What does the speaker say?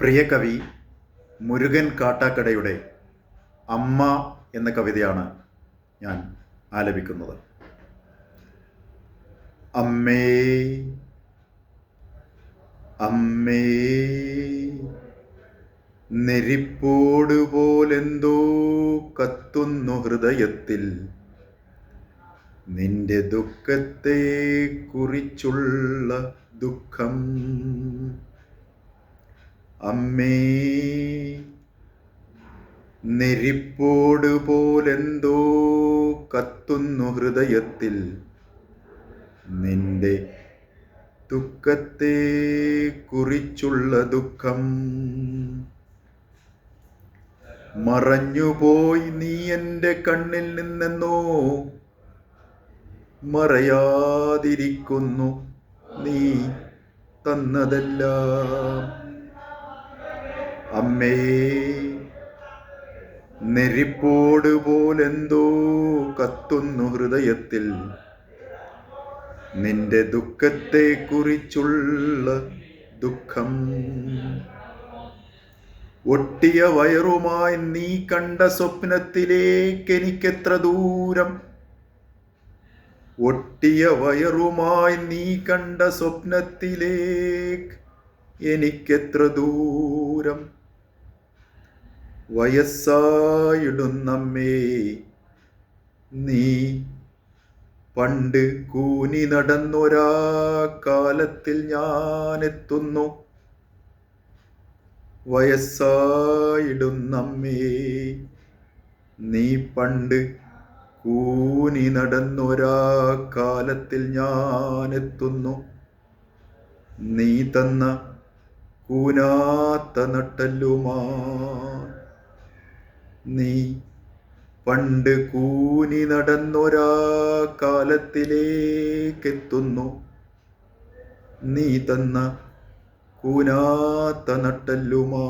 പ്രിയ കവി മുരുകൻ കാട്ടാക്കടയുടെ അമ്മ എന്ന കവിതയാണ് ഞാൻ ആലപിക്കുന്നത്. അമ്മേ അമ്മേ നെരിപ്പോടുപോലെന്തോ കത്തുന്നു ഹൃദയത്തിൽ. നിന്റെ ദുഃഖത്തെ കുറിച്ചുള്ള ദുഃഖം അമ്മേ നെരിപ്പോട് പോലെന്തോ കത്തുന്നു ഹൃദയത്തിൽ. നിന്റെ ദുഃഖത്തെ കുറിച്ചുള്ള ദുഃഖം മറഞ്ഞുപോയി നീ എന്റെ കണ്ണിൽ നിന്നെന്നോ മറയാതിരിക്കുന്നു നീ തന്നതെല്ലാം. അമ്മേ നെരിപ്പോട് പോലെന്തോ കത്തുന്നു ഹൃദയത്തിൽ. നിന്റെ ദുഃഖത്തെ കുറിച്ചുള്ള ദുഃഖം. ഒട്ടിയ വയറുമായി നീ കണ്ട സ്വപ്നത്തിലേക്ക് എനിക്കെത്ര ദൂരം. ഒട്ടിയ വയറുമായി നീ കണ്ട സ്വപ്നത്തിലേക്ക് എനിക്കെത്ര ദൂരം. വയസ്സായിടുന്നമ്മേ നീ പണ്ട് കൂനി നടന്നൊരാ കാലത്തിൽ ഞാൻ എത്തുന്നു വയസ്സായിടുന്നമ്മേ നീ പണ്ട് കൂനി നടന്നൊരാ കാലത്തിൽ ഞാൻ എത്തുന്നു നീ തന്ന കൂനാത്ത നട്ടല്ലുമാ നീ പണ്ട് കൂനി നടന്നൊരാ കാലത്തിലേക്കെത്തുന്നു നീ തന്ന കൂനാത്ത നട്ടല്ലുമാ